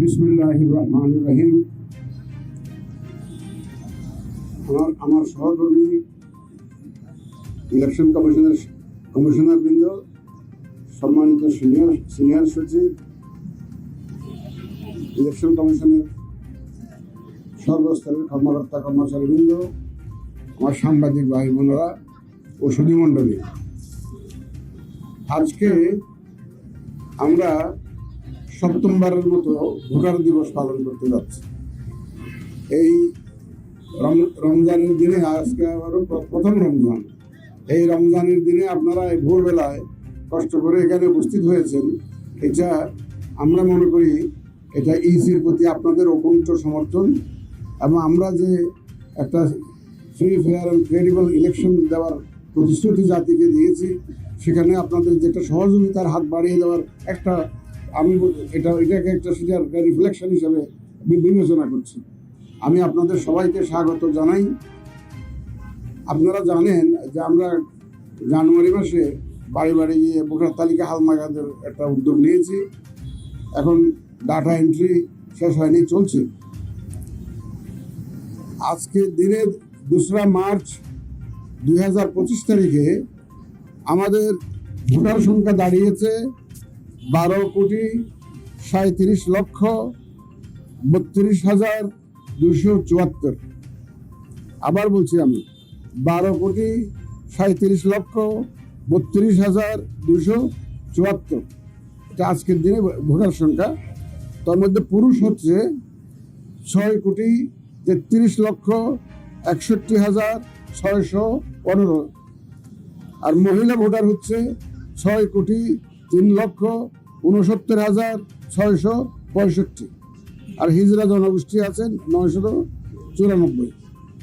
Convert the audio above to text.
বিসমুল্লাহ আমার আমার সহকর্মী, ইলেকশন কমিশনের কমিশনার বৃন্দ সম্মানিত সিনিয়র সিনিয়র সচিব, ইলেকশন কমিশনের সর্বস্তরের কর্মকর্তা, কর্মচারীবৃন্দ, আমার সাংবাদিক ভাই বোনেরা ও সুধীমণ্ডলী আজকে আমরা সপ্তমবারের মতো ভোটার দিবস পালন করতে যাচ্ছে। এই রম- রমজানের দিনে, আজকে আবারও প্রথম রমজান। এই রমজানের দিনে আপনারা এই ভোরবেলায় কষ্ট করে এখানে উপস্থিত হয়েছেন। এটা আমরা মনে করি, এটা ইসির প্রতি আপনাদের অকুণ্ঠ সমর্থন এবং আমরা যে একটা free fair and credible election দেওয়ার প্রতিশ্রুতি জাতিকে দিয়েছি, সেখানে আপনাদের যেটা সহযোগিতার হাত বাড়িয়ে দেওয়ার একটা আমি এটা এটাকে একটা সেটার রিফ্লেকশন হিসাবে বিবেচনা করছি। আমি আপনাদের সবাইকে স্বাগত জানাই। আপনারা জানেন যে আমরা জানুয়ারি মাসে বাড়ি বাড়ি গিয়ে ভোটার তালিকা হালনাগাদের একটা উদ্যোগ নিয়েছি। এখন ডাটা এন্ট্রি শেষ হয়নি, চলছে। আজকে দিনে দোসরা মার্চ দুই হাজার পঁচিশ তারিখে আমাদের ভোটার সংখ্যা দাঁড়িয়েছে বারো কোটি সাঁত্রিশ লক্ষ বত্রিশ হাজার দুশো চুয়াত্তর। আবার বলছি আমি, বারো কোটি সাঁত্রিশ লক্ষ বত্রিশ হাজার দুশো চুয়াত্তর। এটা আজকের দিনে ভোটার সংখ্যা। তার মধ্যে পুরুষ হচ্ছে ছয় কোটি তেত্রিশ লক্ষ একষট্টি হাজার ছয়শো পনেরো। আর মহিলা ভোটার হচ্ছে ছয় কোটি তিন লক্ষ উনসত্তর হাজার ছয়শো পঁয়ষট্টি। আর হিজরা জনগোষ্ঠী আছেন নয়শো চুরানব্বই।